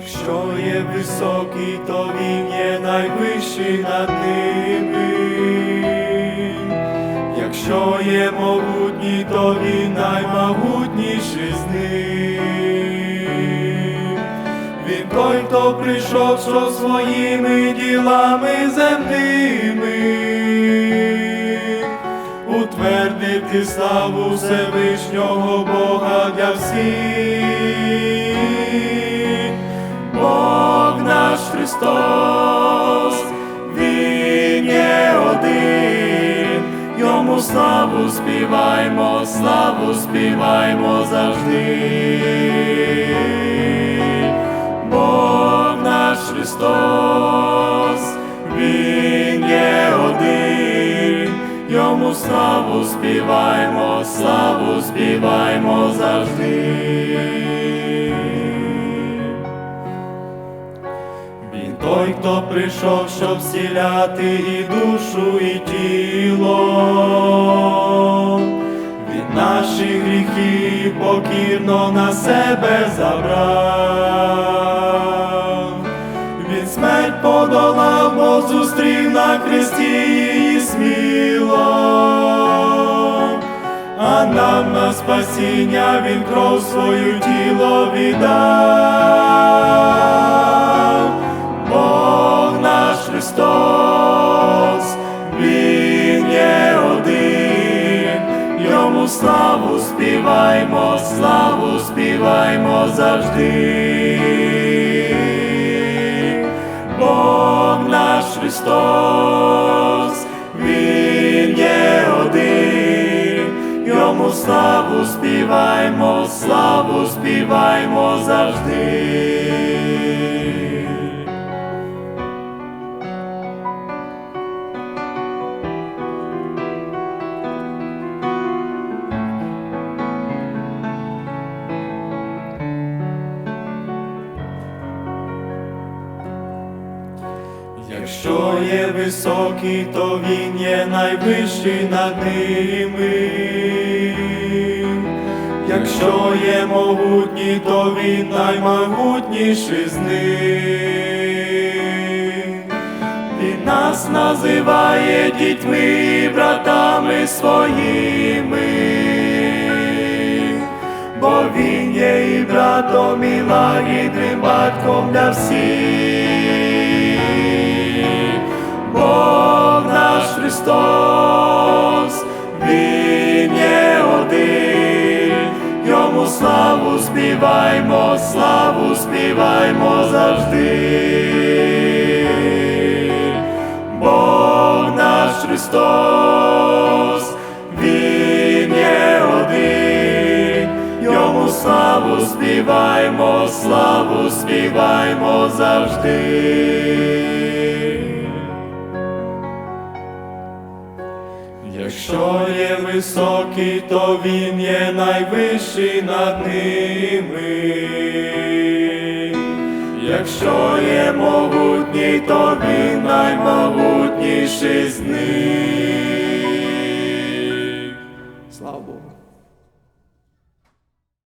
Якщо є високий, то він є найвищий над ними. Якщо є могутній, то він наймогутніший з них. Він той, хто прийшов, що своїми ділами земними утвердити славу Всевишнього Бога для всіх. Христос, Він є один, йому славу співаймо, славу співаймо завжди. Бог наш Христос, Він є один, йому славу співаймо, славу співаймо завжди. Прийшов, щоб зціляти і душу, і тіло. Він наші гріхи покірно на себе забрав. Він смерть подолав, бо зустрів на хресті її сміло. А нам на спасіння він кров свою тіло віддав. Славу співаймо, славу співаймо завжди. Бог наш Христос, Він є один, йому славу співаймо, славу співаймо завжди. Якщо є високий, то він є найвищий над ними. Якщо є могутній, то він наймогутніший з них. Він нас називає дітьми братами своїми, бо він є і братом, і лагідним батьком для всіх. Бог наш Христос, Він є один, йому славу співаймо, славу співаймо завжди. Бог наш Христос, Він є один, йому славу співаймо, славу співаймо завжди. Якщо є високий, то він є найвищий над ними. Якщо є могутній, то він наймогутніший з них.